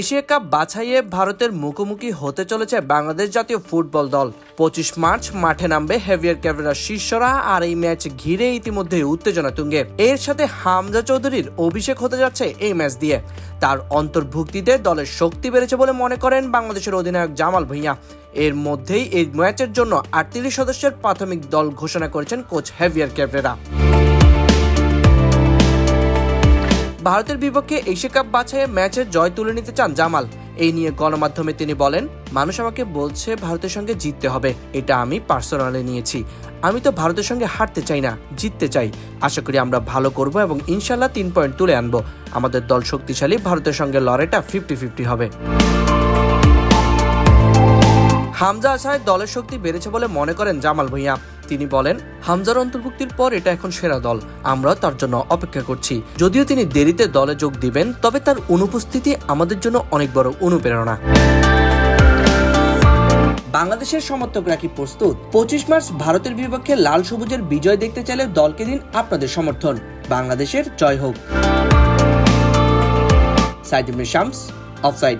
Asia cup বাছাইয়ে ভারতের মুখোমুখি হতে চলেছে বাংলাদেশ জাতীয় ফুটবল দল। পঁচিশ মার্চ মাঠে নামবে হেভিয়ার ক্যাভেরার শিষ্যরা আর এই ম্যাচ ঘিরে ইতিমধ্যে উত্তেজনা তুঙ্গে। এর সাথে হামজা চৌধুরীর অভিষেক হতে যাচ্ছে এই ম্যাচ দিয়ে। তার অন্তর্ভুক্তিতে দলের শক্তি বেড়েছে বলে মনে করেন বাংলাদেশের অধিনায়ক জামাল ভুঁইয়া। এর মধ্যেই এই ম্যাচের জন্য আটত্রিশ সদস্যের প্রাথমিক দল ঘোষণা করেছেন কোচ হেভিয়ার ক্যাভেরা। ভারতের বিপক্ষে এশিয়া কাপ বাছাইয়ে ম্যাচে জয় তুলে নিতে চান জামাল। এই নিয়ে গণমাধ্যমে তিনি বলেন, মানুষ আমাকে বলছে ভারতের সঙ্গে জিততে হবে। এটা আমি পার্সোনালি নিয়েছি। আমি তো ভারতের সঙ্গে হারতে চাই না, জিততে চাই। আশা করি আমরা ভালো করব এবং ইনশাল্লাহ তিন পয়েন্ট তুলে আনব। আমাদের দল শক্তিশালী, ভারতের সঙ্গে লড়াইটা ফিফটি ফিফটি হবে। হামজা আসায় দলের শক্তি বেড়েছে বলে মনে করেন জামাল ভুঁইয়া। তিনি বলেন, হামজার অন্তর্ভুক্তির পর এটা এখন সেরা দল। আমরা তার জন্য অপেক্ষা করছি। যদিও তিনি দেরিতে দলে যোগ দিবেন, তবে তার অনুপস্থিতি আমাদের জন্য অনেক বড় অনুপ্রেরণা। বাংলাদেশের সমর্থকরা কি প্রস্তুত? পঁচিশ মার্চ ভারতের বিপক্ষে লাল সবুজের বিজয় দেখতে চাইলে দলকে দিন আপনাদের সমর্থন। বাংলাদেশের জয় হোক। সাইদ শামস, অফসাইড।